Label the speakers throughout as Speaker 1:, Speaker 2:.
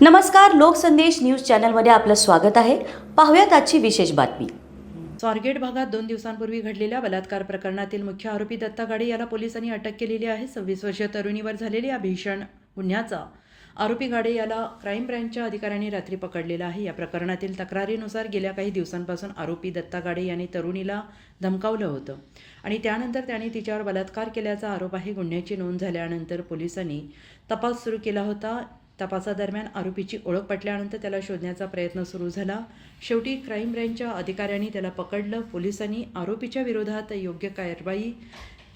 Speaker 1: नमस्कार लोकसंदेश न्यूज चॅनलमध्ये आपलं स्वागत आहे. पाहूयात आजची विशेष बातमी.
Speaker 2: स्वारगेट भागात दोन दिवसांपूर्वी घडलेल्या बलात्कार प्रकरणातील मुख्य आरोपी दत्ता गाडे याला पोलिसांनी अटक केलेली आहे. सव्वीस वर्षीय तरुणीवर झालेल्या भीषण गुन्ह्याचा आरोपी गाडे याला क्राईम ब्रँचच्या अधिकाऱ्यांनी रात्री पकडलेला आहे. या प्रकरणातील तक्रारीनुसार गेल्या काही दिवसांपासून आरोपी दत्ता गाडे यांनी तरुणीला धमकावलं होतं आणि त्यानंतर त्याने तिच्यावर बलात्कार केल्याचा आरोप आहे. गुन्ह्याची नोंद झाल्यानंतर पोलिसांनी तपास सुरू केला होता. तपासादरम्यान आरोपीची ओळख पटल्यानंतर त्याला शोधण्याचा प्रयत्न सुरू झाला. शेवटी क्राईम ब्रँचच्या अधिकाऱ्यांनी त्याला पकडलं. पोलिसांनी आरोपीच्या विरोधात योग्य कारवाई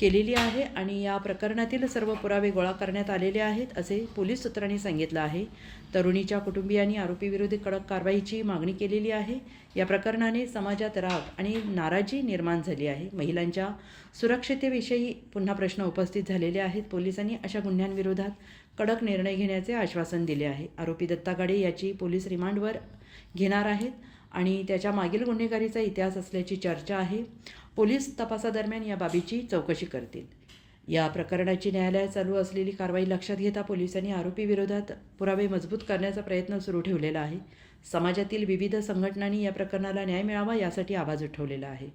Speaker 2: केलेली आहे आणि या प्रकरणातील सर्व पुरावे गोळा करण्यात आलेले आहेत असे पोलीस सूत्रांनी सांगितलं आहे. तरुणीच्या कुटुंबियांनी आरोपीविरोधी कडक कारवाईची मागणी केलेली आहे. या प्रकरणाने समाजात राग आणि नाराजी निर्माण झाली आहे. महिलांच्या सुरक्षितेविषयी पुन्हा प्रश्न उपस्थित झालेले आहेत. पोलिसांनी अशा गुन्ह्यांविरोधात कडक निर्णय घेण्याचे आश्वासन दिले आहे. आरोपी दत्ता गाडे याची पोलीस रिमांडवर घेणार आहेत. आणि त्याच्या मागील गुन्हेगारीचा इतिहास असल्याची चर्चा आहे. पोलीस तपासादरम्यान या बाबीची चौकशी करतील. या प्रकरणाची न्यायालयात चालू असलेली कारवाई लक्षात घेता पोलिसांनी आरोपीविरोधात पुरावे मजबूत करण्याचा प्रयत्न सुरू ठेवलेला आहे. समाजातील विविध संघटनांनी या प्रकरणाला न्याय मिळावा यासाठी आवाज उठवलेला आहे.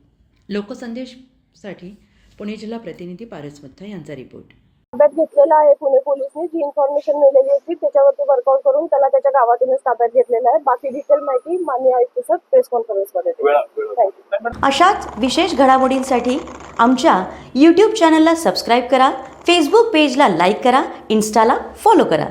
Speaker 2: लोकसंदेशसाठी पुणे जिल्हा प्रतिनिधी पारस मुत्था यांचा रिपोर्ट.
Speaker 3: ताब्यात घेतलेला आहे. पुणे पोलिसने जी इन्फॉर्मेशन मिळालेली होती त्याच्यावरती वर्कआउट करून त्याला त्याच्या गावातूनच ताब्यात घेतलेला आहे. बाकी डिटेल माहिती मान्य आयुक्त सर प्रेस कॉन्फरन्समध्ये थँक्यू
Speaker 1: अशाच विशेष घडामोडींसाठी आमच्या यूट्यूब चॅनलला सबस्क्राईब करा फेसबुक पेजला लाईक करा इन्स्टाला फॉलो करा.